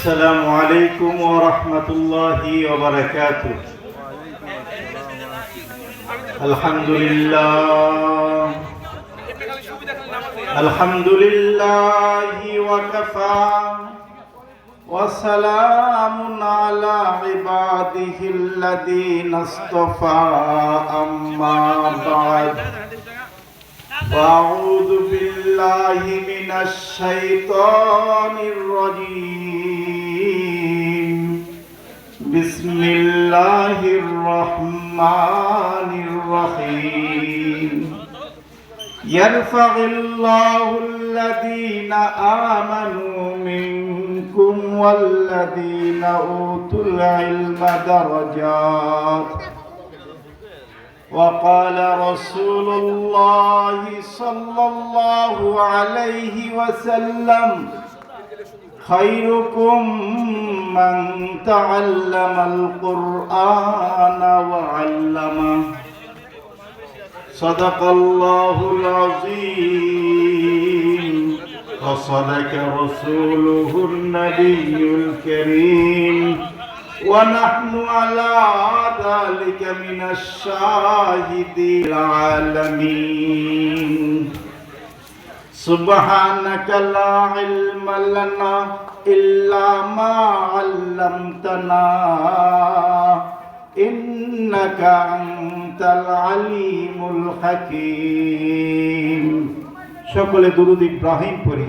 السلام عليكم ورحمة الله وبركاته الحمد لله الحمد لله وكفى وسلام على عباده الذين اصطفى أما بعد وأعوذ بالله من الشيطان الرجيم. بسم الله الرحمن الرحيم. يرفع الله الذين آمنوا منكم والذين أوتوا العلم درجات. وقال رسول الله صلى الله عليه وسلم خيركم من تعلم القرآن وعلمه صدق الله العظيم وصدق رسوله النبي الكريم ونحن على ذلك من الشاهدين العالمين سبحانك لا علم لنا إلا ما علمتنا إنك أنت العليم الحكيم সকলে দুরুদ ইব্রাহিম পড়ি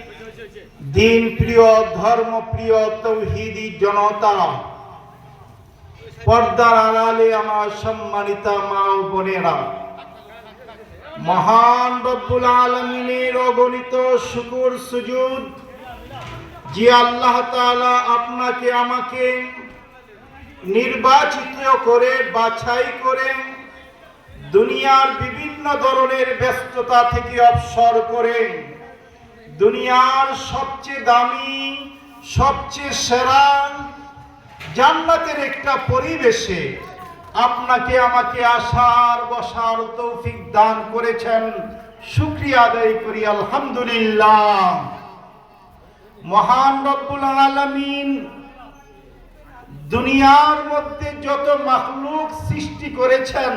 দিন প্রিয়, ধর্ম প্রিয়, তৌহিদি জনতা। পর্দার আড়ালে আমার সম্মানিতা মা ও বোনেরা, মহান রব্বুল আলমিনের অগণিত শুকুর সুজুদ, যে আল্লাহ তাআলা আপনাকে আমাকে নির্বাচিত করে, বাছাই করে দুনিয়ার বিভিন্ন ধরনের ব্যস্ততা থেকে অবসর করে দুনিয়ার সবচেয়ে দামি, সবচেয়ে সেরা জান্নাতের একটা পরিবেশে আপনাকে, আমাকে আসার, বসার তৌফিক দান করেছেন। শুক্রিয়া আদায় করি, আলহামদুলিল্লাহ। মহান রব্বুল আলামিন দুনিয়ার মধ্যে যত মাখলুক সৃষ্টি করেছেন,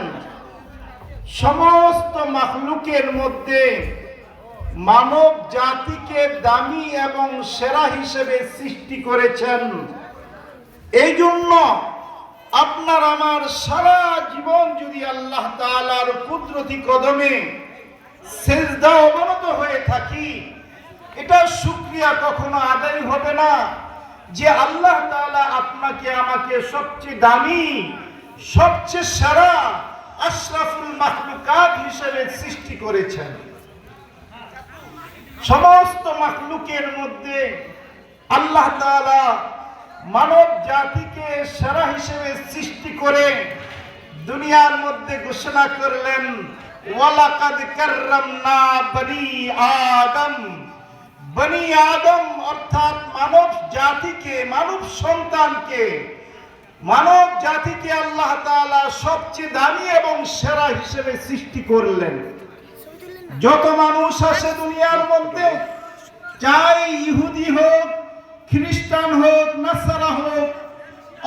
সমস্ত মাখলুকের মধ্যে মানব জাতিকে দামি এবং সেরা হিসেবে সৃষ্টি করেছেন। এই জন্য আপনার আমার সারা জীবন যদি আল্লাহ তাআলার কুদরতি কদমে সেজদা অবনত হয়ে থাকি, এটা শুক্রিয়া কখনো আদায় হবে না যে আল্লাহ তাআলা আপনাকে আমাকে সবচেয়ে দামি, সবচেয়ে সেরা আশরাফুল মাখলুকাত হিসেবে সৃষ্টি করেছেন। সমস্ত মাখলুকের মধ্যে আল্লাহ তাআলা মানব জাতিকে সেরা হিসেবে সৃষ্টি করে দুনিয়ার মধ্যে ঘোষণা করলেন, ওয়ালাকাদ আদম। বনি আদম অর্থাৎ মানব জাতিকে, মানব সন্তানকে, মানব জাতিকে আল্লাহ তাআলা সবচেয়ে দামি এবং সেরা হিসেবে সৃষ্টি করলেন। যত মানুষ আছে দুনিয়ার মধ্যে, চাই ইহুদি হোক, খ্রিস্টান হোক, নাসারা হোক,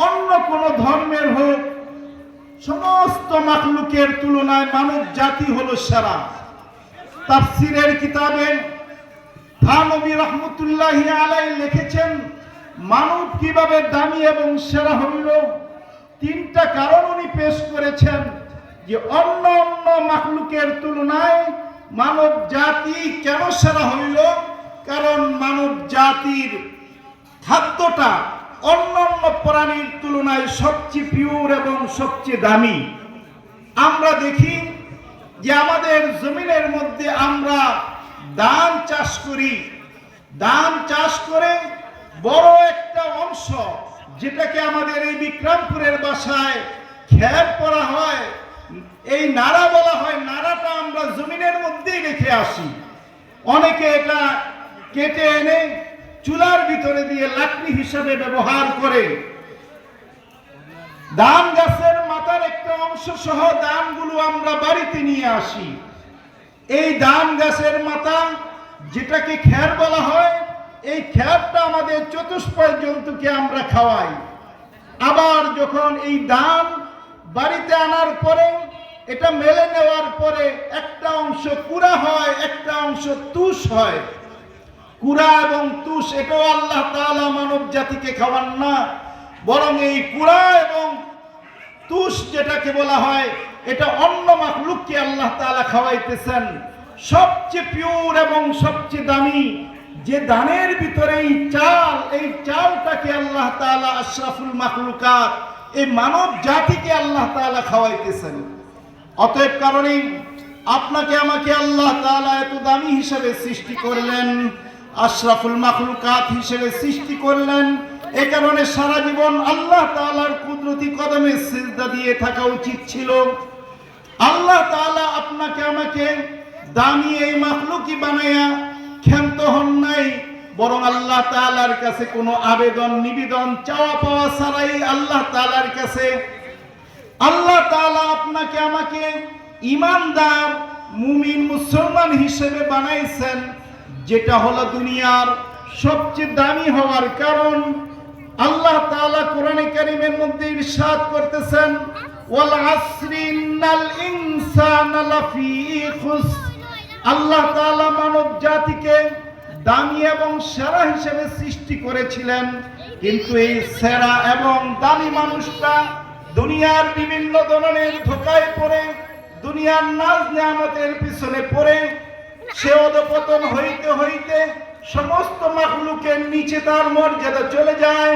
অন্য কোন ধর্মের হোক, সমস্ত মাখলুকের তুলনায় মানব জাতি হলো সেরা। তাফসিরের কিতাবে থানবী রহমতুল্লাহ আলাই লিখেছেন, মানব কীভাবে দামি এবং সেরা হইল? তিনটা কারণ উনি পেশ করেছেন যে অন্য অন্য মাখলুকের তুলনায় মানব জাতি কেন সেরা হইল? কারণ মানব জাতির খাদ্যটা অন্যান্য প্রাণীর তুলনায় সবচেয়ে পিওর এবং সবচেয়ে দামি। আমরা দেখি যে আমাদের জমিনের মধ্যে আমরা ধান চাষ করি। ধান চাষ করে বড় একটা অংশ যেটাকে আমাদের এই বিক্রমপুরের বাসায় খ্যাপ করা হয়, এই নাড়া বলা হয়, নাড়াটা রেখে আসি। অনেকে এটা কেটে এনে চুলার ভিতরে দিয়ে লাকড়ি হিসাবে ব্যবহার করে। ধান গাছের মাথার একটা অংশ সহ ধানগুলো আমরা বাড়িতে নিয়ে আসি। এই ধান গাছের মাথা যেটাকে খ্যার বলা হয়, এই খ্যারটা আমাদের চতুষ্পয় জন্তুকে আমরা খাওয়াই। আবার যখন এই ধান বাড়িতে আনার পরে এটা মেলে নেওয়ার পরে একটা অংশ কুড়া হয়, একটা অংশ তুষ হয়। কুড়া এবং তুষ, এটাও আল্লাহ তাআলা মানব জাতিকে খাওয়ান না। বরং এই কুড়া এবং তুষ যেটাকে বলা হয়, এটা অন্য মাকলুককে আল্লাহ তাআলা খাওয়াইতেছেন। সবচেয়ে পিওর এবং সবচেয়ে দামি, যে দানের ভিতরে এই চাল, এই চালটাকে আল্লাহ তাআলা আশরাফুল মাখলুকাত, এই মানব জাতিকে আল্লাহ তাআলা খাওয়াইতেছেন। অতএব কারণেই আপনাকে আমাকে আল্লাহ তাআলা এত দামি হিসেবে সৃষ্টি করলেন, আশরাফুল মাখলুকাত হিসেবে সৃষ্টি করলেন। এ কারণে সারা জীবন আল্লাহ তাআলার কুদরতি কদমে সিজদা দিয়ে থাকা উচিত ছিল। আল্লাহ তাআলা আপনাকে আমাকে দামি এই মাখলুকি বানায়া ক্ষান্ত হন নাই, বরং আল্লাহ তাআলার কাছে কোনো আবেদন, নিবেদন চাওয়া পাওয়া ছাড়াই আল্লাহ তাআলার কাছে আল্লাহ তাআলা আপনাকে আমাকে ইমানদার মুমিন মুসলমান হিসেবে বানাইছেন, যেটা হলো দুনিয়ার সবচেয়ে দামি হওয়ার কারণ। আল্লাহ তাআলা কোরআনে কারীমের মধ্যে ইরশাদ করতেছেন আল্লাহ তাআলা মানব জাতিকে দামি এবং সেরা হিসেবে সৃষ্টি করেছিলেন, কিন্তু এই সেরা এবং দামি মানুষটা দুনিয়ার বিভিন্ন ধরনের ধোকায় পড়ে, দুনিয়ার নাজ নিয়ামতের পিছনে পড়ে, সে অধপতন হইতে হইতে সমস্ত মাকলুকের নিচে তার মর্যাদা চলে যায়।